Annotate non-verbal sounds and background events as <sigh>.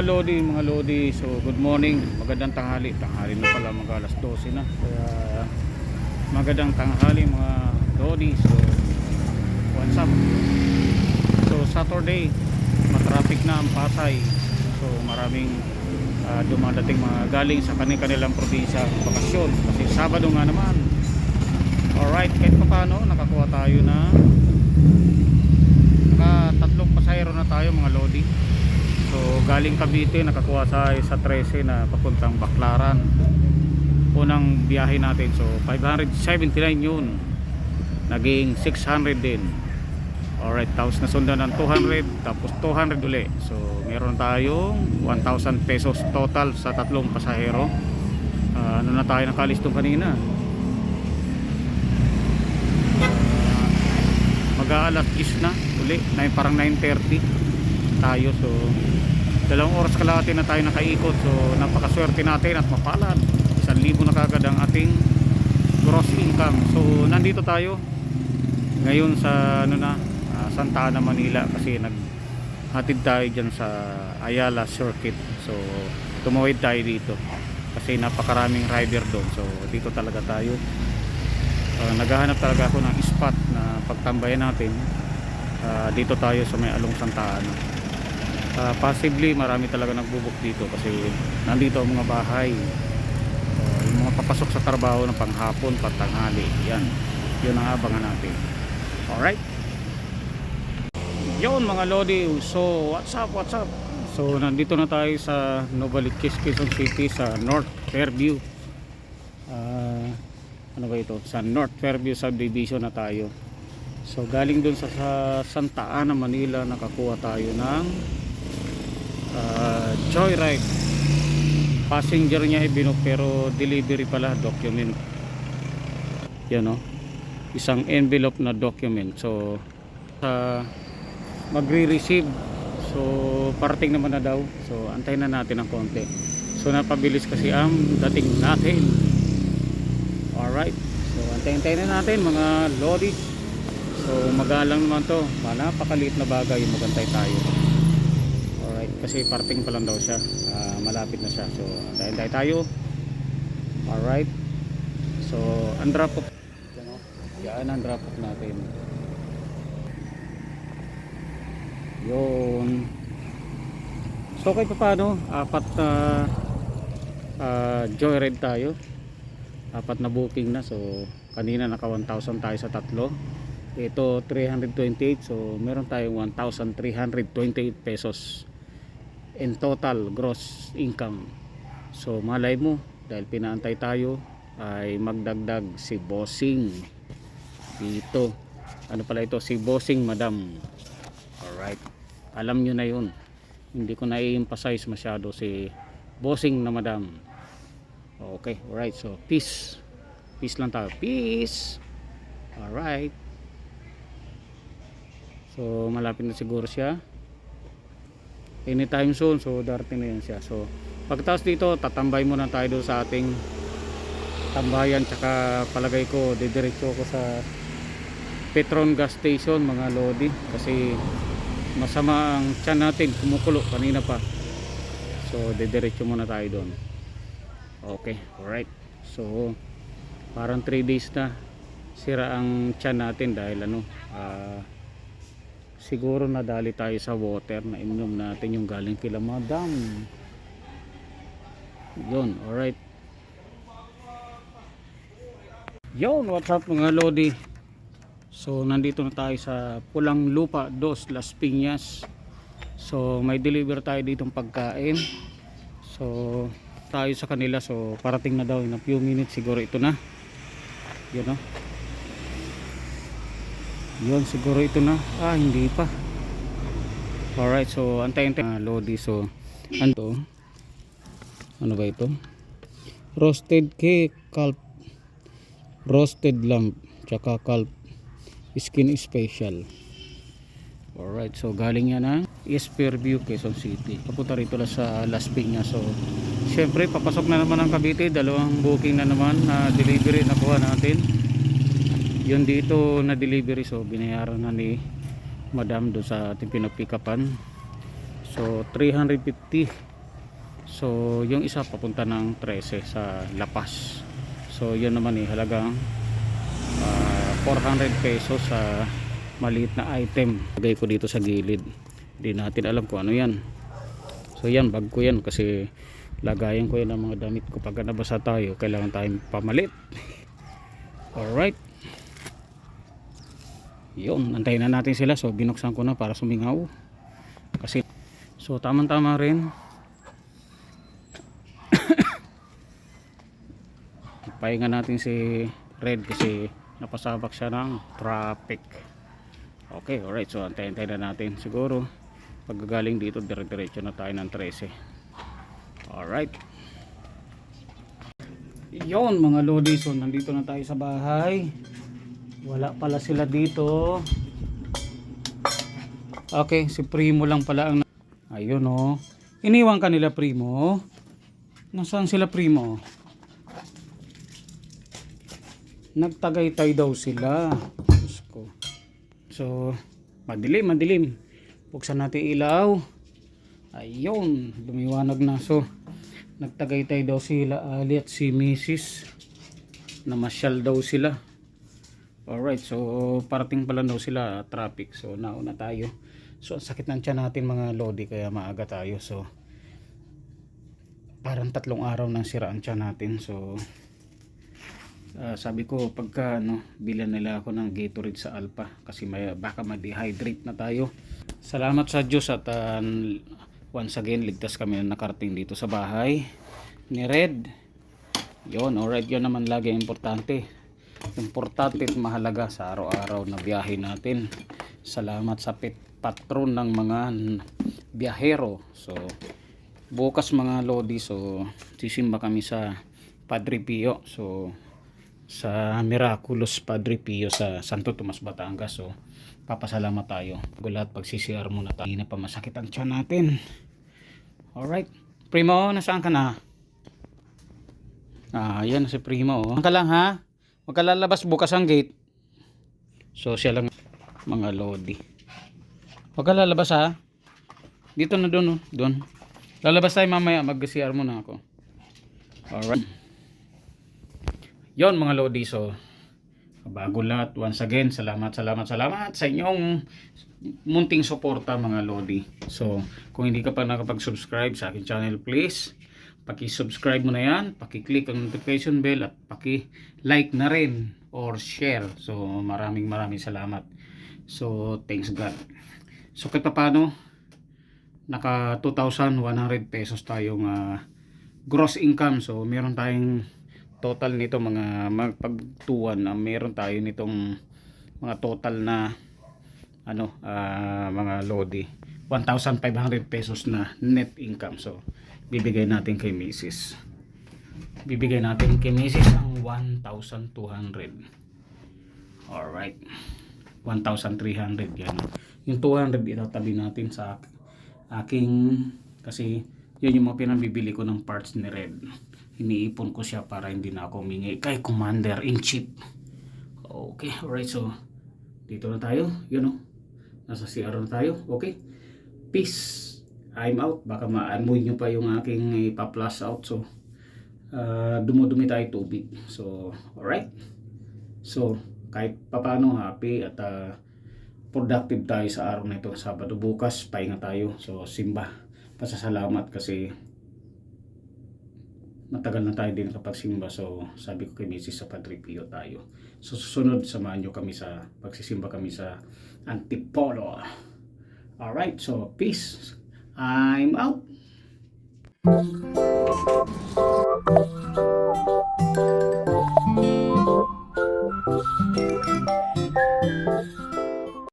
mga lodi, mga lodi. So good morning, magandang tanghali. Tanghali na pala mag alas 12 na. Kaya magandang tanghali mga lodi. So what's up? So Saturday, matraffic na ang Pasay. So maraming ah, dumadating mga galing sa kanilang probinsya bakasyon. Kasi Sabado nga naman. Alright, kahit pa paano, nakakuha tayo na naka tatlong pasahero na tayo mga lodi. So galing Cavite nakakuha sa sa 13 na papuntang Baclaran. Unang biyahe natin so 579 yun. Naging 600 din. Alright, tapos nasundan ng 200 tapos 200 uli. So meron tayong 1,000 pesos total sa tatlong pasahero. Ah, ano na tayo nakalistong kanina? mag-aalas 10 na uli na parang 9.30 tayo so dalawang oras kalahati na tayo nakaikot so napakaswerte natin at mapalad. 1,000 na kagad ang ating gross income. So nandito tayo ngayon sa ano na ah, Santa Ana Manila kasi naghatid tayo dyan sa Ayala Circuit. So tumawid tayo dito kasi napakaraming rider doon. So dito talaga tayo. Uh, naghahanap talaga ako ng spot na pagtambayan natin. Uh, dito tayo sa may Along Santa Ana uh, possibly marami talaga nagbubuk dito kasi nandito ang mga bahay. Uh, yung mga papasok sa trabaho ng panghapon, patanghali yan, yun ang abangan natin. Alright? Yun mga lodi. So what's up, what's up? So nandito na tayo sa Novaliches, Quezon City sa North Fairview. Ah ano ba ito? Sa North Fairview Subdivision na tayo. So galing dun sa, sa Santa Ana Manila nakakuha tayo ng uh, joyride passenger niya ibinok pero delivery pala document yan o isang envelope na document so uh, magre-receive so parating naman na daw so antayin na natin ng konti so napabilis kasi ang dating natin Alright. So, antayin-antayin na natin mga lodi. So, magalang naman to. Napakaliit na bagay. Magantay tayo. Kasi parting pa lang daw siya. Ah, malapit na siya. So, antayin tayo. Alright. So, ang drop off. Yan o. Yan ang drop off natin. Yun. So, kahit pa apat na uh, joyride tayo apat na booking na so kanina naka 1,000 tayo sa tatlo ito 328 so meron tayong 1,328 pesos in total gross income so malay mo dahil pinaantay tayo ay magdagdag si bossing dito ano pala ito si bossing madam alright alam nyo na yun hindi ko na i-emphasize masyado si bossing na madam Okay, alright. So, peace. Peace lang tayo. Peace. Alright. So, malapit na siguro siya. Anytime soon. So, darating na yan siya. So, pagkatapos dito, tatambay muna tayo doon sa ating tambayan. Tsaka palagay ko, didiretso ko sa Petron gas station, mga lodi. Kasi, masama ang tiyan natin. Kumukulo kanina pa. So, didiretso muna tayo doon. Okay, alright. So, parang 3 days na sira ang tiyan natin dahil ano, ah, siguro nadali tayo sa water na inom natin yung galing kila madam. Yun, alright. Yun, what's up mga lodi? So, nandito na tayo sa Pulang Lupa, Dos, Las Piñas. So, may deliver tayo ditong pagkain. So, tayo sa kanila so parating na daw in a few minutes siguro ito na yun no yun siguro ito na. Ah hindi pa. Alright so antayin tayo. Uh, lodi so ano ano ba ito? Roasted cake calp roasted lamb tsaka calp skin special. Alright so galing yan ha Esper View Quezon City. Papunta rito lang sa Las Piñas so syempre papasok na naman ang Cavite. Dalawang booking na naman na delivery nakuha natin yun dito na delivery so binayaran na ni madam doon sa ating pinapikapan so 350 So, yung isa papunta ng 13 sa Lapas. So, yun naman eh, halagang ah, 400 pesos sa maliit na item. Lagay ko dito sa gilid. Hindi natin alam kung ano yan. So, yan, bag ko yan kasi lagayan ko yan ng mga damit ko pag nabasa tayo. Kailangan tayong pamalit. <laughs> Alright. Yun, antayin na natin sila. So, binuksan ko na para sumingaw. Kasi, so, tamang-tama rin. <coughs> pahinga natin si Red kasi napasabak siya ng traffic. Okay alright. So antayin-antayin na natin siguro. Pagkagaling dito dire-diretso na tayo ng 13 alright. Yon mga lodi. So nandito na tayo sa bahay wala pala sila dito. Okay si Primo lang pala ang ayun oh. Iniwan ka nila Primo? Nasaan sila Primo? Nagtagaytay daw sila. Diyos ko. so madilim madilim. Buksan natin ilaw. Ayun lumiwanag na. So nagtagaytay daw sila Ali at si Mrs. namasyal daw sila alright so parating pala daw sila traffic so nauna tayo so ang sakit ng tiyan natin mga lodi kaya maaga tayo so parang tatlong araw nang sira ang tiyan natin so Ah, sabi ko pagka ano, bilan nila ako ng Gatorade sa Alpha kasi may baka ma-dehydrate na tayo. Salamat sa Diyos at ah, once again ligtas kami na nakarating dito sa bahay ni Red. Yon, alright, yun naman lagi importante. Importante at mahalaga sa araw-araw na biyahe natin. Salamat sa pit patron ng mga biyahero. So, bukas mga lodi, so sisimba kami sa Padre Pio. So, sa Miraculous Padre Pio sa Santo Tomas, Batangas. So, papasalamat tayo. Gulat pagsisiyar muna tayo. Na pa masakit ang tiyan natin. Alright. Primo, nasaan ka na? Ah, yan si Primo. Oh. ka lang ha. Huwag ka lalabas bukas ang gate. So, siya lang mga lodi. Huwag ka lalabas ha. Dito na doon, oh. doon. Lalabas tayo mamaya. Mag-CR muna ako. Alright. Yon mga Lodi, so bago lahat, once again, salamat, salamat, salamat sa inyong munting suporta mga Lodi. So, kung hindi ka pa nakapag-subscribe sa akin channel, please, paki-subscribe mo na yan, paki-click ang notification bell at paki-like na rin or share. So, maraming maraming salamat. So, thanks God. So, kahit pa paano, naka 2,100 pesos tayong ah, gross income. So, meron tayong total nito mga magpagtuan na meron tayo nitong mga total na ano ah, mga lodi 1,500 pesos na net income. So bibigay natin kay Mrs. bibigay natin kay Mrs. ang 1,200 alright. 1,300 yan. Yung 200 itatabi natin sa aking kasi yun yung mga pinabibili ko ng parts ni Red. Iniipon ko siya para hindi na ako humingi kay Commander in Chief. Okay alright. So dito na tayo. Yun o nasa CR na tayo. Okay peace. I'm out. Baka maamoy nyo pa yung aking ipa-plus out. So uh, dumudumi tayo tubig. So alright. So kahit papano happy at uh, productive tayo sa araw na ito. Sabado bukas pahinga tayo. So simba. Pasasalamat kasi matagal na tayo din nakapagsimba. So sabi ko kay Mrs. sa Padre Pio tayo. So susunod samahan nyo kami sa pagsisimba kami sa Antipolo All right, so peace. I'm out.